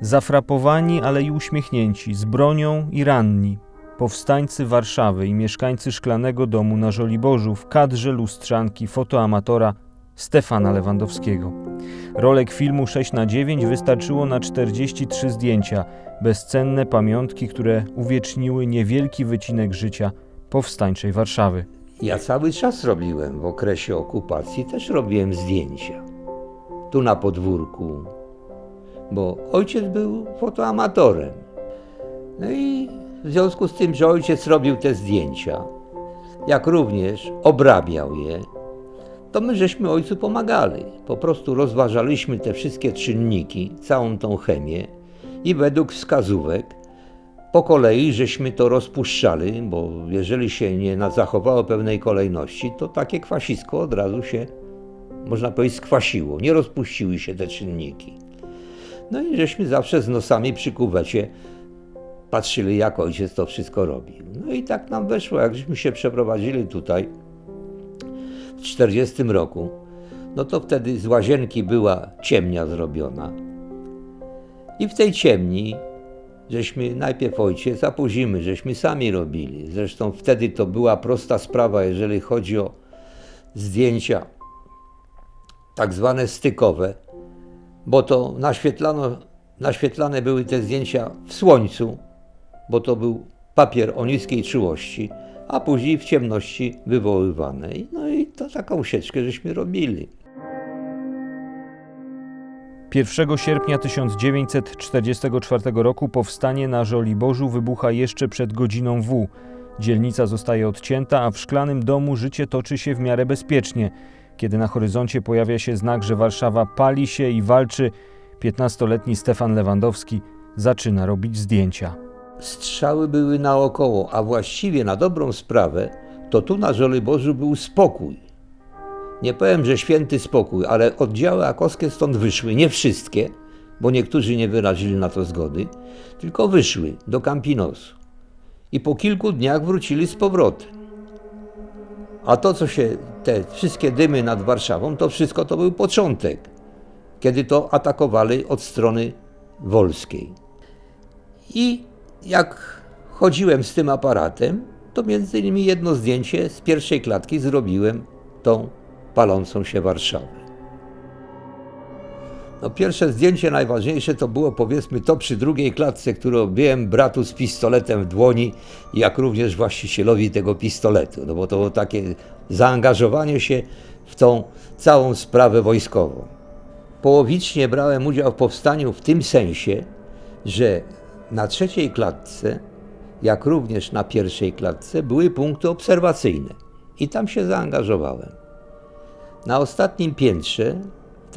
Zafrapowani, ale i uśmiechnięci, z bronią i ranni, powstańcy Warszawy i mieszkańcy Szklanego Domu na Żoliborzu w kadrze lustrzanki fotoamatora Stefana Lewandowskiego. Rolek filmu 6 na 9 wystarczyło na 43 zdjęcia, bezcenne pamiątki, które uwieczniły niewielki wycinek życia powstańczej Warszawy. Ja cały czas robiłem w okresie okupacji, też robiłem zdjęcia. Tu na podwórku, bo ojciec był fotoamatorem. No i w związku z tym, że ojciec robił te zdjęcia, jak również obrabiał je, to my żeśmy ojcu pomagali. Po prostu rozważaliśmy te wszystkie czynniki, całą tą chemię i według wskazówek po kolei żeśmy to rozpuszczali, bo jeżeli się nie zachowało pewnej kolejności, to takie kwasisko od razu się, można powiedzieć, skwasiło. Nie rozpuściły się te czynniki. No i żeśmy zawsze z nosami przy kuwecie patrzyli, jak ojciec to wszystko robił. No i tak nam weszło, jak żeśmy się przeprowadzili tutaj w 40 roku, no to wtedy z łazienki była ciemnia zrobiona. I w tej ciemni żeśmy najpierw ojciec, a później my, żeśmy sami robili. Zresztą wtedy to była prosta sprawa, jeżeli chodzi o zdjęcia tak zwane stykowe, bo to naświetlano, naświetlane były te zdjęcia w słońcu, bo to był papier o niskiej czułości, a później w ciemności wywoływane. No i to taką sieczkę żeśmy robili. 1 sierpnia 1944 roku powstanie na Żoliborzu wybucha jeszcze przed godziną W. Dzielnica zostaje odcięta, a w szklanym domu życie toczy się w miarę bezpiecznie. Kiedy na horyzoncie pojawia się znak, że Warszawa pali się i walczy, 15-letni Stefan Lewandowski zaczyna robić zdjęcia. Strzały były naokoło, a właściwie na dobrą sprawę to tu na Żoliborzu był spokój. Nie powiem, że święty spokój, ale oddziały akowskie stąd wyszły, nie wszystkie, bo niektórzy nie wyrazili na to zgody, tylko wyszły do Campinosu. I po kilku dniach wrócili z powrotem. A to, co się, te wszystkie dymy nad Warszawą, to wszystko to był początek, kiedy to atakowali od strony wolskiej. I jak chodziłem z tym aparatem, to między innymi jedno zdjęcie z pierwszej klatki zrobiłem tą palącą się Warszawę. No pierwsze zdjęcie najważniejsze to było powiedzmy to przy drugiej klatce, którą robiłem bratu z pistoletem w dłoni, jak również właścicielowi tego pistoletu, no bo to było takie zaangażowanie się w tą całą sprawę wojskową. Połowicznie brałem udział w powstaniu w tym sensie, że na trzeciej klatce, jak również na pierwszej klatce, były punkty obserwacyjne i tam się zaangażowałem. Na ostatnim piętrze,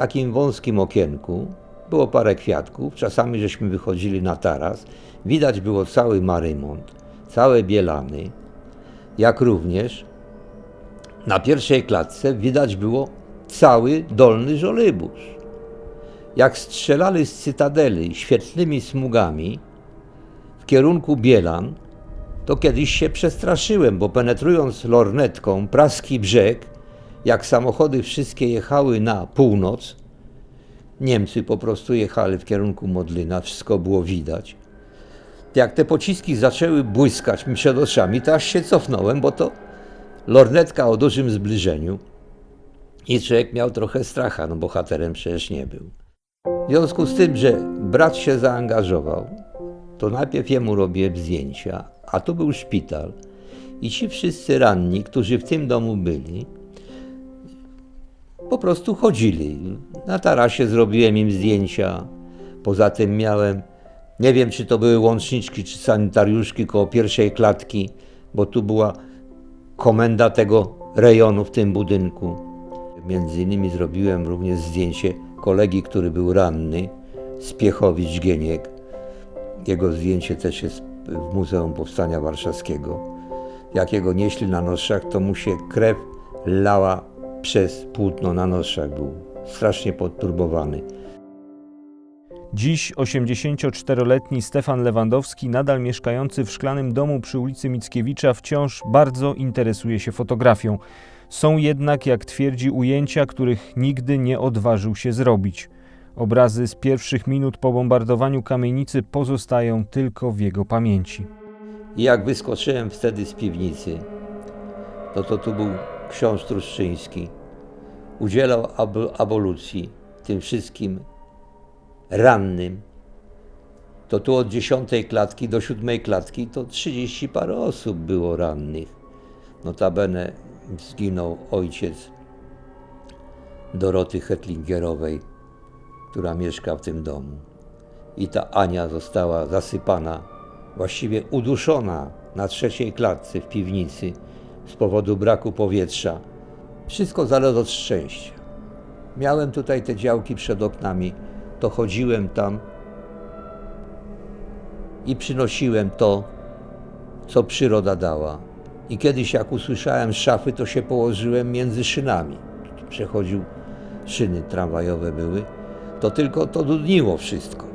takim wąskim okienku, było parę kwiatków, czasami żeśmy wychodzili na taras, widać było cały Marymont, całe Bielany, jak również na pierwszej klatce widać było cały Dolny Żoliborz jak strzelali z cytadeli świetlnymi smugami w kierunku Bielan, to kiedyś się przestraszyłem, bo penetrując lornetką praski brzeg, jak samochody wszystkie jechały na północ, Niemcy po prostu jechali w kierunku Modlina, wszystko było widać. Jak te pociski zaczęły błyskać mi przed oczami, to aż się cofnąłem, bo to lornetka o dużym zbliżeniu i człowiek miał trochę stracha, no bohaterem przecież nie był. W związku z tym, że brat się zaangażował, to najpierw jemu robiłem zdjęcia, a tu był szpital. I ci wszyscy ranni, którzy w tym domu byli, po prostu chodzili. Na tarasie zrobiłem im zdjęcia. Poza tym miałem, nie wiem czy to były łączniczki czy sanitariuszki koło pierwszej klatki, bo tu była komenda tego rejonu w tym budynku. Między innymi zrobiłem również zdjęcie kolegi, który był ranny, Spiechowicz Gieniek. Jego zdjęcie też jest w Muzeum Powstania Warszawskiego. Jak jego nieśli na noszach, to mu się krew lała przez płótno na noszach. Był strasznie podturbowany. Dziś 84-letni Stefan Lewandowski, nadal mieszkający w szklanym domu przy ulicy Mickiewicza, wciąż bardzo interesuje się fotografią. Są jednak, jak twierdzi, ujęcia, których nigdy nie odważył się zrobić. Obrazy z pierwszych minut po bombardowaniu kamienicy pozostają tylko w jego pamięci. Jak wyskoczyłem wtedy z piwnicy, no to tu był ksiądz Truszczyński. Udzielał ab- abolucji tym wszystkim rannym. To tu od dziesiątej klatki do siódmej klatki to 30 parę osób było rannych. Notabene zginął ojciec Doroty Hetlingerowej, która mieszka w tym domu. I ta Ania została zasypana, właściwie uduszona na trzeciej klatce w piwnicy z powodu braku powietrza. Wszystko zależy od szczęścia. Miałem tutaj te działki przed oknami, to chodziłem tam i przynosiłem to, co przyroda dała. I kiedyś, jak usłyszałem szafy, to się położyłem między szynami. Przechodził, szyny tramwajowe były, to tylko to dudniło wszystko.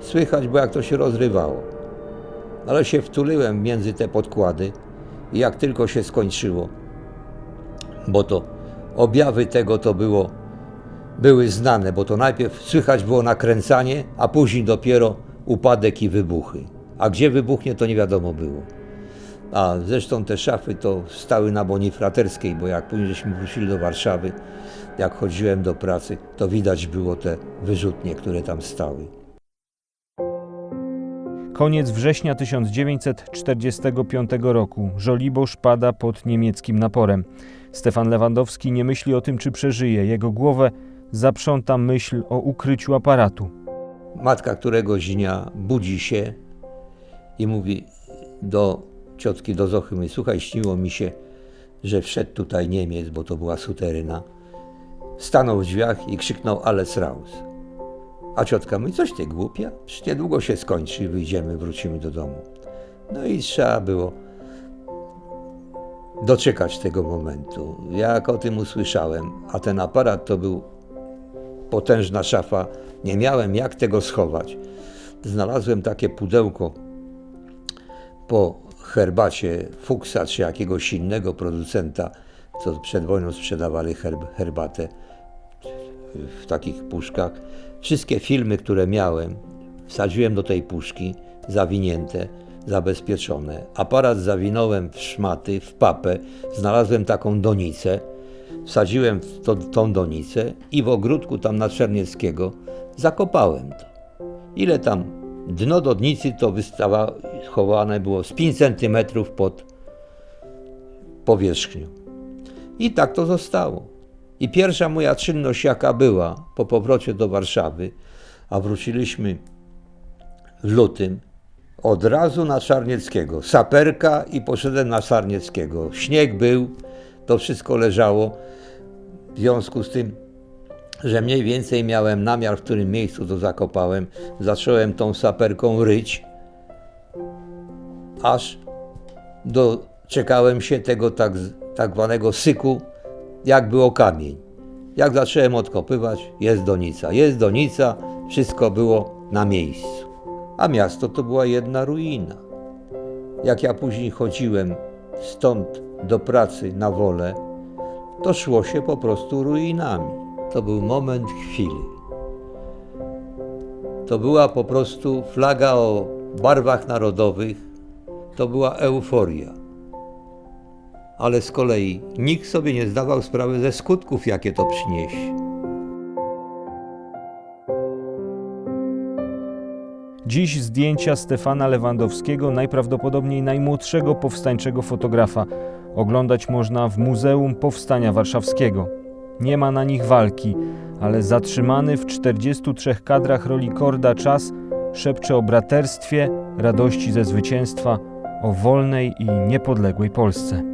Słychać było, jak to się rozrywało. Ale się wtuliłem między te podkłady jak tylko się skończyło, bo to objawy tego to było, były znane, bo to najpierw słychać było nakręcanie, a później dopiero upadek i wybuchy. A gdzie wybuchnie, to nie wiadomo było. A zresztą te szafy to stały na Bonifraterskiej, bo jak później żeśmy wrócili do Warszawy, jak chodziłem do pracy, to widać było te wyrzutnie, które tam stały. Koniec września 1945 roku. Żoliborz pada pod niemieckim naporem. Stefan Lewandowski nie myśli o tym, czy przeżyje. Jego głowę zaprząta myśl o ukryciu aparatu. Matka któregoś dnia budzi się i mówi do ciotki, do Zochy, mówi, słuchaj, śniło mi się, że wszedł tutaj Niemiec, bo to była suteryna. Stanął w drzwiach i krzyknął Alles raus. A ciotka mówi, coś ty głupia, przecież niedługo się skończy, wyjdziemy, wrócimy do domu. No i trzeba było doczekać tego momentu. Jak o tym usłyszałem, a ten aparat to był potężna szafa, nie miałem jak tego schować. Znalazłem takie pudełko po herbacie Fuchsa czy jakiegoś innego producenta, co przed wojną sprzedawali herb, herbatę w takich puszkach. Wszystkie filmy, które miałem, wsadziłem do tej puszki, zawinięte, zabezpieczone. Aparat zawinąłem w szmaty, w papę, znalazłem taką donicę, wsadziłem w to, tą donicę i w ogródku tam na Czernieckiego zakopałem to. Ile tam dno donicy to wystawa, chowane było z 5 centymetrów pod powierzchnią. I tak to zostało. I pierwsza moja czynność, jaka była po powrocie do Warszawy, a wróciliśmy w lutym, od razu na Czarnieckiego. Saperka i poszedłem na Czarnieckiego. Śnieg był, to wszystko leżało. W związku z tym, że mniej więcej miałem namiar, w którym miejscu to zakopałem, zacząłem tą saperką ryć, aż doczekałem się tego tak, tak zwanego syku, jak było kamień. Jak zacząłem odkopywać, jest donica, jest donica, wszystko było na miejscu. A miasto to była jedna ruina. Jak ja później chodziłem stąd do pracy na wolę, to szło się po prostu ruinami. To był moment chwili. To była po prostu flaga o barwach narodowych, to była euforia. Ale z kolei nikt sobie nie zdawał sprawy ze skutków, jakie to przyniesie. Dziś zdjęcia Stefana Lewandowskiego, najprawdopodobniej najmłodszego powstańczego fotografa, oglądać można w Muzeum Powstania Warszawskiego. Nie ma na nich walki, ale zatrzymany w 43 kadrach roli Korda czas szepcze o braterstwie, radości ze zwycięstwa, o wolnej i niepodległej Polsce.